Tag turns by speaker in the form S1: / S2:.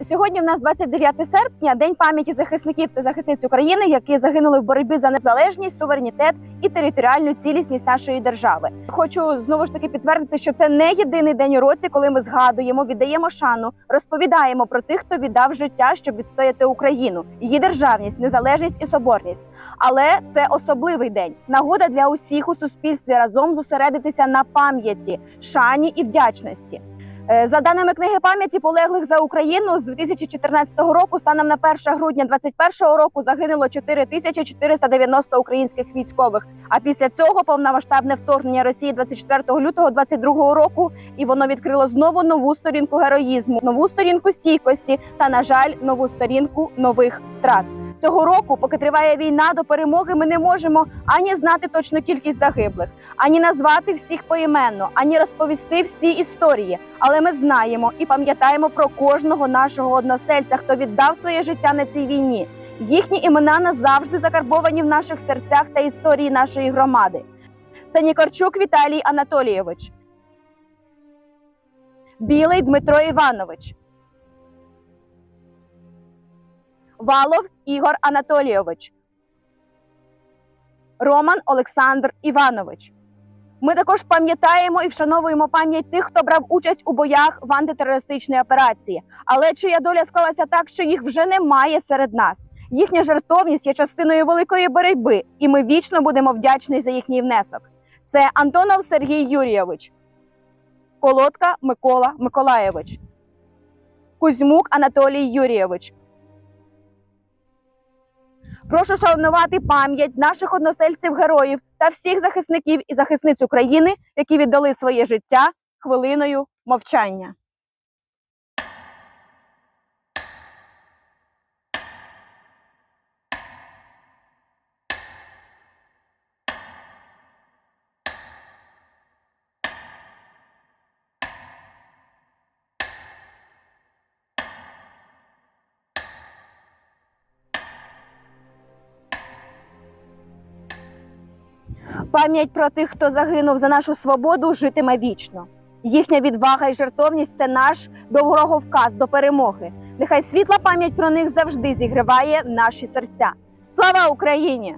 S1: Сьогодні в нас 29 серпня, день пам'яті захисників та захисниць України, які загинули в боротьбі за незалежність, суверенітет і територіальну цілісність нашої держави. Хочу знову ж таки підтвердити, що це не єдиний день у році, коли ми згадуємо, віддаємо шану, розповідаємо про тих, хто віддав життя, щоб відстояти Україну, її державність, незалежність і соборність. Але це особливий день, нагода для усіх у суспільстві разом зосередитися на пам'яті, шані і вдячності. Е, За даними книги пам'яті полеглих за Україну з 2014 року, станом на 1 грудня 2021 року загинуло 4490 українських військових. А після цього повномасштабне вторгнення Росії 24 лютого 2022 року, і воно відкрило знову нову сторінку героїзму, нову сторінку стійкості та, на жаль, нову сторінку нових втрат. Цього року, поки триває війна до перемоги, ми не можемо ані знати точну кількість загиблих, ані назвати всіх поіменно, ані розповісти всі історії. Але ми знаємо і пам'ятаємо про кожного нашого односельця, хто віддав своє життя на цій війні. Їхні імена назавжди закарбовані в наших серцях та історії нашої громади. Це Нікорчук Віталій Анатолійович, Білий Дмитро Іванович, Валов Ігор Анатолійович, Роман Олександр Іванович. Ми також пам'ятаємо і вшановуємо пам'ять тих, хто брав участь у боях в антитерористичній операції, але чия доля склалася так, що їх вже немає серед нас. Їхня жертовність є частиною великої боротьби, і ми вічно будемо вдячні за їхній внесок. Це Антонов Сергій Юрійович, Колодка Микола Миколаєвич, Кузьмук Анатолій Юрійович. Прошу шанувати пам'ять наших односельців героїв та всіх захисників і захисниць України, які віддали своє життя хвилиною мовчання. Пам'ять про тих, хто загинув за нашу свободу, житиме вічно. Їхня відвага і жертовність це наш дороговказ до перемоги. Нехай світла пам'ять про них завжди зігріває наші серця. Слава Україні!